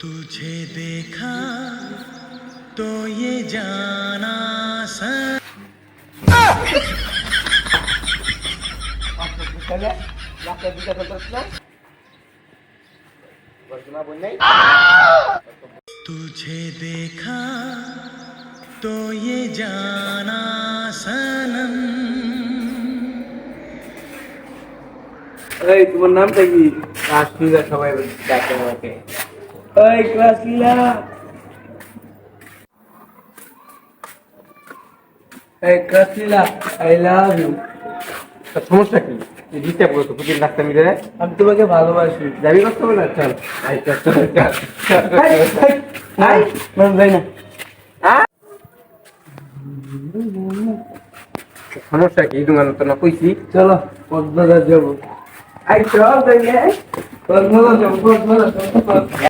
तुझे देखा तो ये जाना सन तुझे देखा तो ये जाना सनम এই তোমার নামটা কি ক্লাস লিডার সবাই ডাকে আমাকে এই ক্লাস লিডার এই class leader I love you সমস্যা কি? দিতে বলতো প্রতিদিন ডাক্তার মিলে আমি তোমাকে ভালোবাসি। যাবি করতে বলে চল। আই চল চল চল আই যাই না। সমস্যা কি? তোমার তো না কইছি? চলো কক্সবাজার যাব। আই চল তাইলে কক্সবাজার যাব যাব